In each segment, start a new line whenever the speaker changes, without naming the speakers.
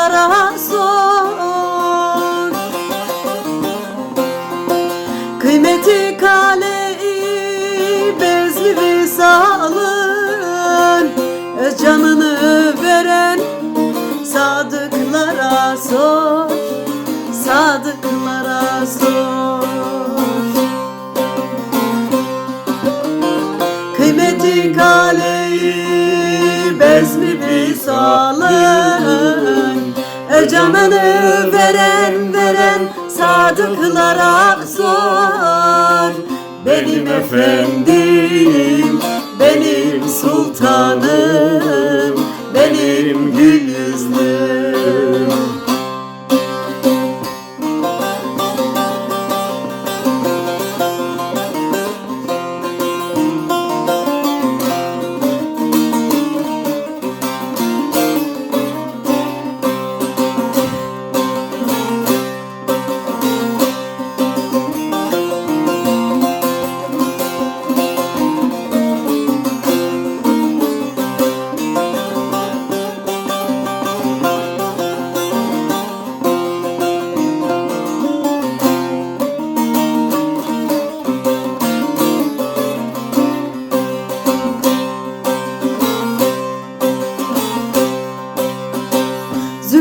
aşıklara sor Kıymeti kaleyi bezli visalın Öz canını veren sadıklara sor Sadıklara sor Kıymeti kaleyi bezli visalın Öz canını veren veren sadıklara sor Benim efendim,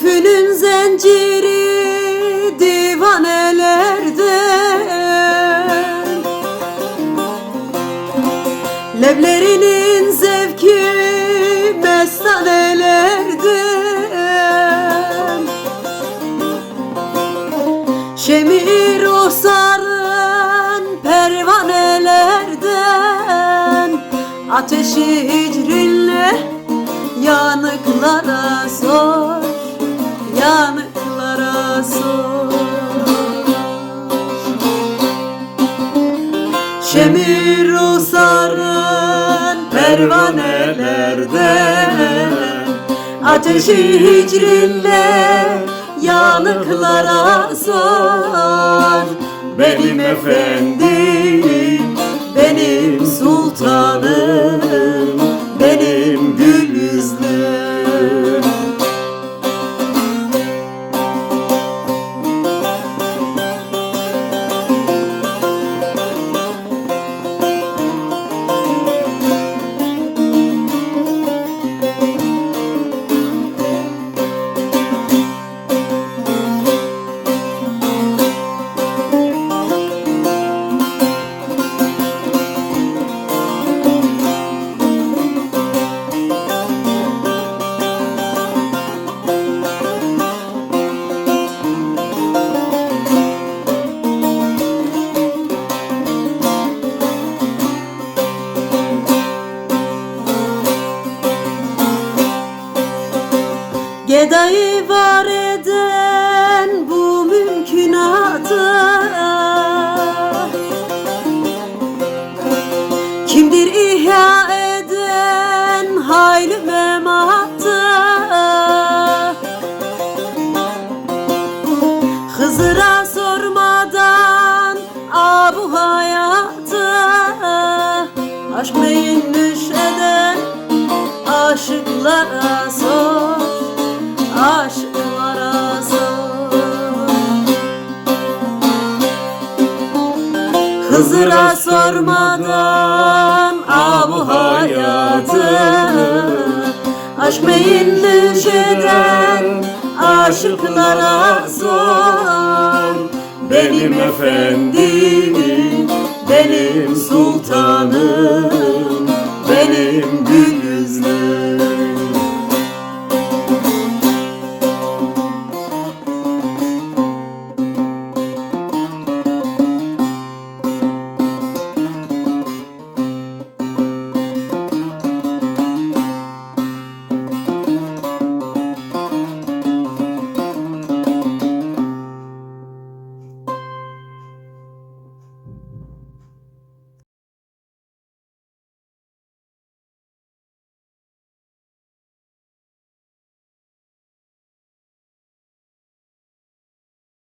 Zülfünün zinciri divanelerde. Leblerinin zevki mestanelerde. Şemir o sarın pervanelerden Ateşi hicrinle yanıklara sor Yanıklara sor. Şemir o sarın pervanelerden Ateşi hicrinle yanıklara sor. Benim efendim, Gedayı var eden bu mümkünatı Kimdir ihya eden hayli mematı Hızır'a sormadan abu hayatı Aşk neyinmiş eden aşıklara Hızır'a sormadan abu hayatı Aşk meyilli eden aşıklara sor Benim efendim, benim sultanım,